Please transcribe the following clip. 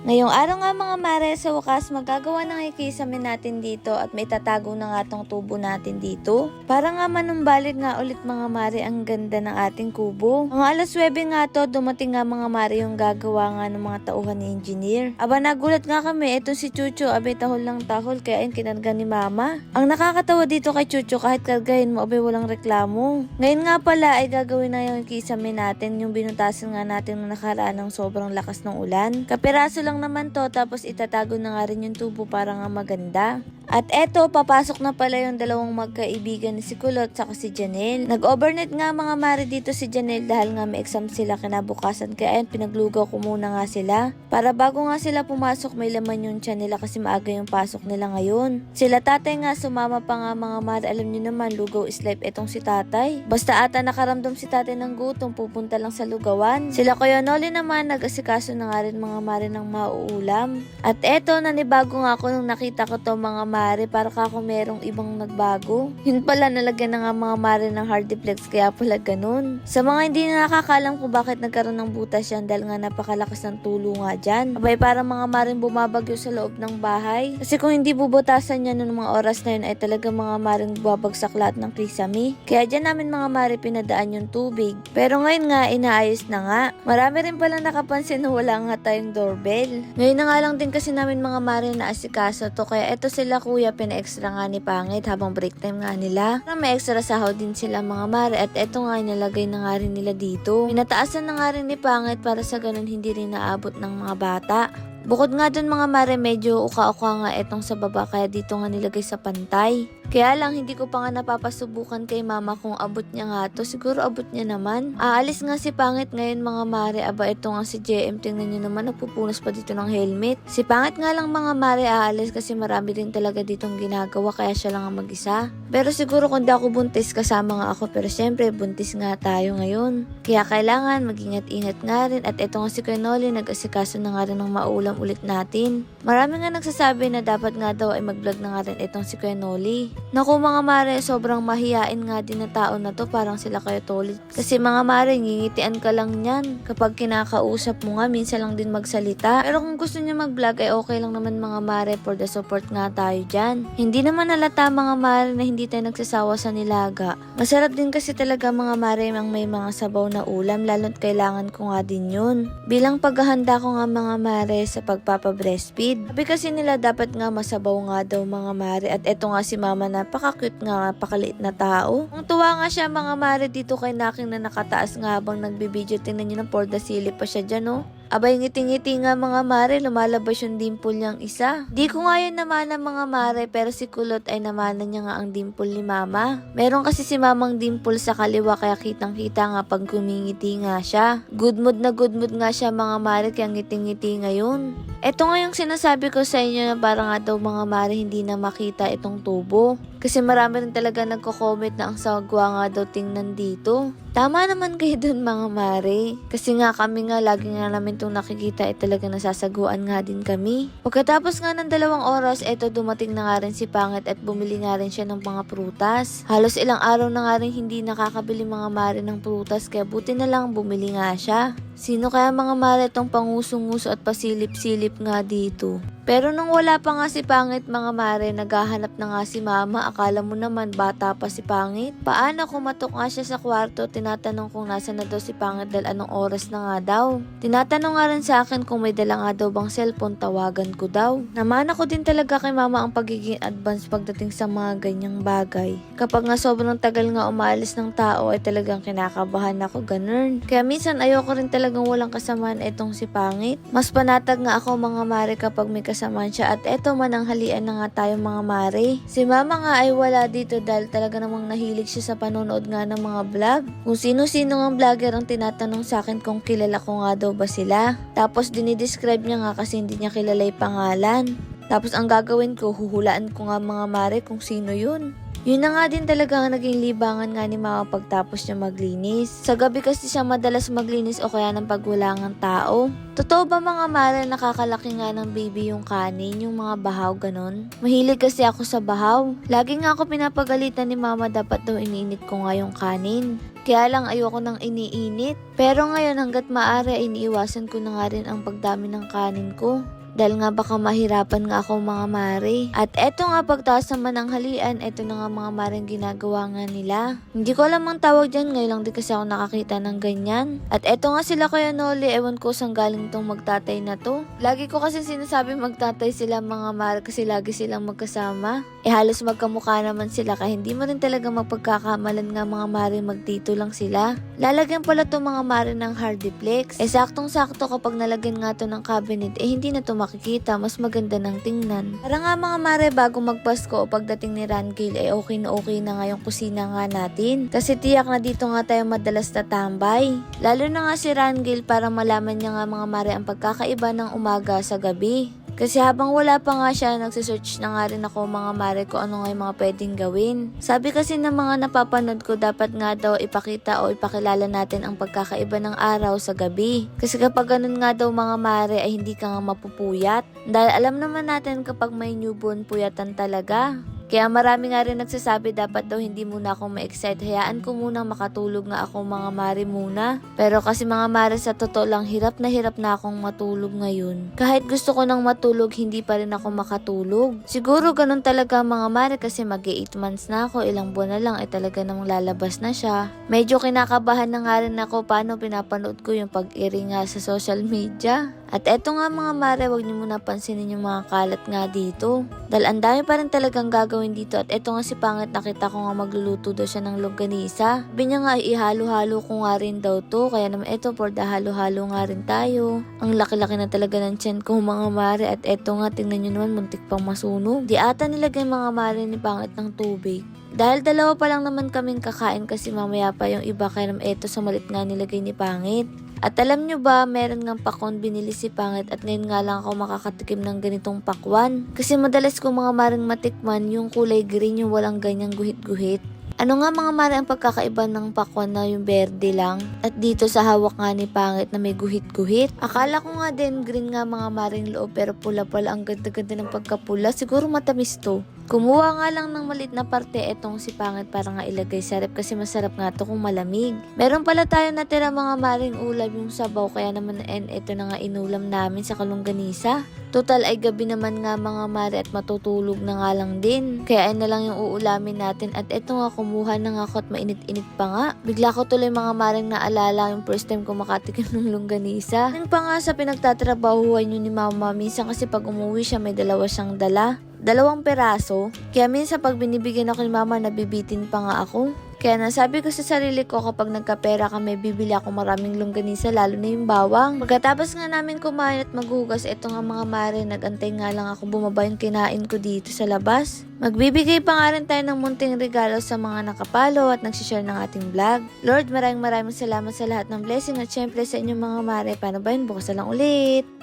Ngayong araw nga mga mare, sa wakas magagawa ng ikisame natin dito at may tatago na nga tong tubo natin dito. Para nga manumbalik nga ulit mga mare ang ganda ng ating kubo. Mga alas 9 nga to, dumating nga mga mare yung gagawa nga ng mga tauhan ni engineer. Aba nagulat nga kami, eto si Chucho, abay tahol lang tahol, kaya ayun kinarga ni mama. Ang nakakatawa dito kay Chucho, kahit kargahin mo, abay walang reklamo. Ngayon nga pala ay gagawin na yung ikisame natin, yung binutasan nga natin nung nakaraan ng sobrang lakas ng ulan. Kapiraso lang naman to, tapos itatago na nga rin yung tubo para nga maganda. At eto, papasok na pala yung dalawang magkaibigan ni si Kulot sa si Janelle. Nag-overnight nga mga mare dito si Janelle dahil nga may exam sila kinabukasan kaya ayun, pinaglugaw ko muna nga sila. Para bago nga sila pumasok may laman yung tiyan nila kasi maaga yung pasok nila ngayon. Sila tatay nga sumama pa nga mga mare alam niyo naman lugaw is life etong si tatay. Basta ata nakaramdam si tatay ng gutom pupunta lang sa lugawan. Sila Kuya Noli naman nag-asikaso na nga rin mga mare ng mauulam. At eto nanibago nga ako nung nakita ko to mga mare para kako merong ibang nagbago. Yun pala nalagyan na nga mga mare ng hardiplex kaya pala ganun. Sa mga hindi na nakakalam kung bakit nagkaroon ng butas yan dahil nga napakalakas ng tulo nga dyan. Abay para mga maring bumabagyo sa loob ng bahay. Kasi kung hindi bubutasan yan noong mga oras na yun ay talaga mga maring babagsak lahat ng kisame. Kaya dyan namin mga mare pinadaan yung tubig. Pero ngayon nga inaayos na nga. Marami rin pala nakapansin na wala nga tayong doorbell. Ngayon na nga lang din kasi namin mga mare na asikaso to kaya eto sila kuya pina-extra nga ni Pangit habang break time nga nila. Para may extra sahod din sila mga mare at eto nga inalagay na nga rin nila dito. Pinataasan na nga rin ni Pangit para sa ganun hindi rin naabot ng mga bata. Bukod nga dun mga mare, medyo uka-uka nga etong sa baba kaya dito nga nilagay sa pantay. Kaya lang hindi ko pa nga napapasubukan kay mama kung abot niya nga to. Siguro abot niya naman. Aalis nga si Pangit ngayon mga mare. Aba ito nga si JM. Tingnan niyo naman nagpupunas pa dito ng helmet. Si Pangit nga lang mga mare aalis kasi marami din talaga ditong ginagawa kaya siya lang ang mag-isa. Pero siguro kung di ako buntis kasama nga ako. Pero syempre buntis nga tayo ngayon. Kaya kailangan mag-ingat-ingat nga rin. At ito nga si Kuya Noli nag-asikaso na nga rin ng maulam ulit natin. Marami nga nagsasabi na dapat nga daw ay mag-vlog na nga rin itong si Kuya Noli. Naku mga mare, sobrang mahiyain nga din na tao na to, parang sila kayo tolit. Kasi mga mare, ngingitian ka lang niyan. Kapag kinakausap mo nga, minsan lang din magsalita. Pero kung gusto niya mag-vlog, ay okay lang naman mga mare for the support nga tayo dyan. Hindi naman nalata mga mare na hindi tayo nagsasawa sa nilaga. Masarap din kasi talaga mga mare ang may mga sabaw na ulam, lalo't kailangan ko nga din yun. Bilang paghahanda ko nga mga mare sa pagpapa-breastfeed. Sabi kasi nila dapat nga masabaw nga daw mga mare at eto nga si mama napaka-cute nga, napakaliit na tao. Ang tuwa nga siya mga mare dito kay Naking na nakataas nga habang nagbibideo. Tingnan niyo ng porda silip pa siya dyan oh. Abay ngiti-ngiti nga mga mare, lumalabas yung dimple niyang isa. Di ko nga yun naman ng mga mare, pero si Kulot ay namanan niya nga ang dimple ni mama. Meron kasi si mamang dimple sa kaliwa kaya kitang kita nga pag kumingiti nga siya. Good mood na good mood nga siya mga mare kaya ngiti-ngiti ngayon. Ito nga yung sinasabi ko sa inyo na parang nga daw mga mare hindi na makita itong tubo. Kasi marami rin talaga nagko-comment na ang sagwa nga daw tingnan dito. Tama naman kayo dun mga mare. Kasi nga kami nga lagi nga namin itong nakikita ay talaga nasasaguan nga din kami. Pagkatapos nga ng dalawang oras, eto dumating na nga rin si Pangit at bumili nga rin siya ng mga prutas. Halos ilang araw na nga rin hindi nakakabili mga mare ng prutas kaya buti na lang bumili nga siya. Sino kaya mga mare itong pangusong-uso at pasilip-silip nga dito? Pero nung wala pa nga si Pangit mga mare, naghahanap na nga si mama. Akala mo naman bata pa si Pangit. Paano kumatok nga siya sa kwarto, tinatanong kung nasa na daw si Pangit dahil anong oras na nga daw. Tinatanong nga rin sa akin kung may dala nga daw bang cellphone, tawagan ko daw. Naman ako din talaga kay mama ang pagiging advance pagdating sa mga ganyang bagay. Kapag nga sobrang tagal nga umalis ng tao ay talagang kinakabahan ako ganun. Kaya minsan ayoko rin talagang walang kasamaan etong si Pangit. Mas panatag nga ako mga mare kapag may kasamaan siya at eto mananghalian na nga tayo mga mare. Si mama nga ay wala dito dahil talaga namang nahilig siya sa panonood nga ng mga vlog. Kung sino-sino nga vlogger ang tinatanong sa akin kung kilala ko nga daw ba sila. Tapos dinidescribe niya nga kasi hindi niya kilala yung pangalan. Tapos ang gagawin ko, huhulaan ko nga mga mare kung sino yun. Yun na nga din talaga ang naging libangan nga ni mama pagtapos niya maglinis. Sa gabi kasi siya madalas maglinis o kaya ng pagwalangang tao. Totoo ba mga mare nakakalaki nga ng baby yung kanin, yung mga bahaw ganon? Mahilig kasi ako sa bahaw. Lagi nga ako pinapagalitan ni mama dapat daw iniinit ko nga yung kanin. Kaya lang ayoko nang iniinit. Pero ngayon hanggat maaari iniiwasan ko na nga rin ang pagdami ng kanin ko. Dahil nga baka mahirapan nga ako mga mare. At eto nga pagtaas naman ng halian, eto na nga mga mare ang ginagawa nga nila. Hindi ko alam ang tawag dyan, ngayon lang din kasi ako nakakita ng ganyan. At eto nga sila kaya Noli, ewan ko saan galing tong magtatay na to. Lagi ko kasi sinasabi magtatay sila mga mare kasi lagi silang magkasama. Eh halos magkamukha naman sila kaya hindi mo rin talaga mapagkakamalan nga mga mare magtito lang sila. Lalagyan pala to mga mare ng hardiplex. Eh saktong sakto kapag nalagyan nga to ng cabinet, eh hindi na to makikita, mas maganda ng tingnan. Para nga mga mare bago magpasko o pagdating ni Rangel ay okay na okay na nga yung kusina nga natin. Kasi tiyak na dito nga tayo madalas tatambay. Lalo na nga si Rangel para malaman niya nga mga mare ang pagkakaiba ng umaga sa gabi. Kasi habang wala pa nga siya, nagsisearch na nga rin ako mga mare ko ano nga yung mga pwedeng gawin. Sabi kasi ng mga napapanood ko, dapat nga daw ipakita o ipakilala natin ang pagkakaiba ng araw sa gabi. Kasi kapag ganun nga daw mga mare ay hindi ka nga mapupuyat. Dahil alam naman natin kapag may newborn, puyatan talaga. Kaya marami nga rin nagsasabi dapat daw hindi muna ako ma-excite. Hayaan ko muna makatulog nga ako mga mare muna. Pero kasi mga mare sa totoo lang hirap na hirap na akong matulog ngayon. Kahit gusto ko nang matulog, hindi pa rin ako makatulog. Siguro ganun talaga mga mare kasi mag 8 months na ako. Ilang buwan na lang ay talaga namang lalabas na siya. Medyo kinakabahan na nga rin ako paano pinapanood ko yung pag-iri nga sa social media. At eto nga mga mare, wag niyo muna pansinin yung mga kalat nga dito. Dahil ang dami pa rin talagang gagawin dito. At eto nga si Pangit, nakita ko nga magluluto daw siya ng longganisa. Sabi niya nga, ihalo-halo ko nga rin daw to. Kaya naman eto, for the halo-halo nga rin tayo. Ang laki-laki na talaga ng tiyan ko mga mare. At eto nga, tingnan nyo naman, muntik pang masunog. Di ata nilagay mga mare ni Pangit ng tubig. Dahil dalawa pa lang naman kaming kakain kasi mamaya pa yung iba kaya naman eto sa malit nga nilagay ni Pangit. At alam nyo ba, meron ng pakwan binili si Pangit at ngayon nga lang ako makakatikim ng ganitong pakwan. Kasi madalas ko mga maring matikman yung kulay green yung walang ganyang guhit-guhit. Ano nga mga mare ang pagkakaiba ng pakwan na yung berde lang? At dito sa hawak nga ni Pangit na may guhit-guhit. Akala ko nga din green nga mga maring loob pero pula pala ang ganda-ganda ng pagkapula. Siguro matamis to. Kumuha nga lang ng malit na parte etong si Pangit para nga ilagay sa rep kasi masarap nga to kung malamig. Meron pala tayo natira mga maring ulam yung sabaw kaya naman en eto na nga inulam namin sa kalungganisa. Total ay gabi naman nga mga mare at matutulog na nga lang din. Kaya ay na lang yung uulamin natin at eto nga kumuha na nga ako at mainit-init pa nga. Bigla ko tuloy mga maring naalala yung first time ko makatikim ng longganisa. Nang pa nga sa pinagtatrabahuan yun ni mama minsan kasi pag umuwi siya may dalawa siyang dala dalawang peraso. Kaya minsan pag binibigyan ako ni mama, nabibitin pa nga ako. Kaya nasabi ko sa sarili ko kapag nagkapera kami, bibili ako maraming longganisa, lalo na yung bawang. Pagkatapos nga namin kumain at maghugas, eto nga mga mare, nagantay nga lang ako bumaba yung kinain ko dito sa labas. Magbibigay pa nga rin tayo ng munting regalo sa mga nakapalo at nagsishare ng ating vlog. Lord, maraming maraming salamat sa lahat ng blessing at syempre sa inyong mga mare. Paano ba yun? Bukas na lang ulit.